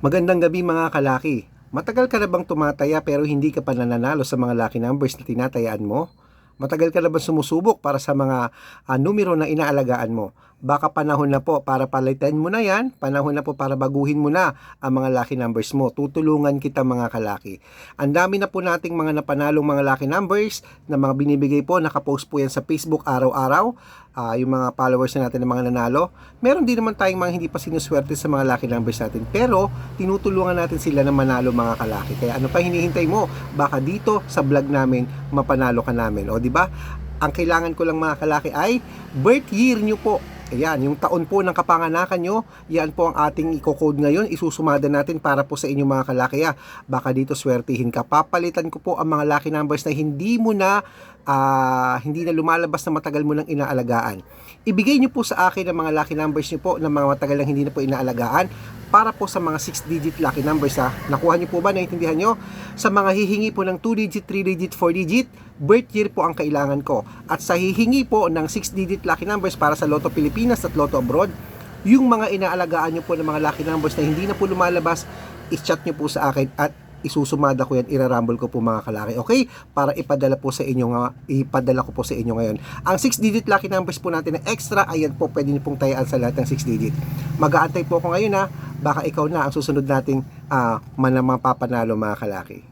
Magandang gabi mga kalaki. Matagal ka na bang tumataya pero hindi ka pa nananalo sa mga lucky numbers na tinatayaan mo? Matagal ka na bang sumusubok para sa mga ah, numero na inaalagaan mo? Baka panahon na po para palitan mo na yan, panahon na po para baguhin mo na ang mga lucky numbers mo. Tutulungan kita mga kalaki. Ang dami na po nating mga napanalong mga lucky numbers na mga binibigay po, nakapost po yan sa Facebook araw-araw. Ah, yung mga followers na natin ng mga nanalo. Meron din naman tayong mga hindi pa sinuswerte sa mga lucky numbers natin. Pero tinutulungan natin sila na manalo mga kalaki. Kaya ano pa hinihintay mo? Baka dito sa vlog namin mapanalo ka namin. O di ba? Ang kailangan ko lang mga kalaki ay birth year nyo po. Ayan, yung taon po ng kapanganakan nyo, yan po ang ating i-code ngayon. Isusumada natin para po sa inyong mga kalaki. Ah, Baka dito swertihin ka. Papalitan ko po ang mga lucky numbers na hindi mo na ah, hindi na lumalabas na matagal mo nang inaalagaan. Ibigay nyo po sa akin ang mga lucky numbers nyo po ng mga matagal lang hindi na po inaalagaan para po sa mga 6-digit lucky numbers ha. Nakuha nyo po ba? Naintindihan nyo? Sa mga hihingi po ng 2-digit, 3-digit, 4-digit, birth year po ang kailangan ko. At sa hihingi po ng 6-digit lucky numbers para sa Lotto Pilipinas at Lotto Abroad, yung mga inaalagaan nyo po ng mga lucky numbers na hindi na po lumalabas, i-chat nyo po sa akin at isusumada ko yan, irarambol ko po mga kalaki. Okay? Para ipadala po sa inyo nga, ipadala ko po sa inyo ngayon. Ang 6-digit lucky numbers po natin na extra, ayan po, pwede niyo pong tayaan sa lahat ng 6-digit. Mag-aantay po ako ngayon ha, baka ikaw na ang susunod nating uh, mapapanalo mga kalaki.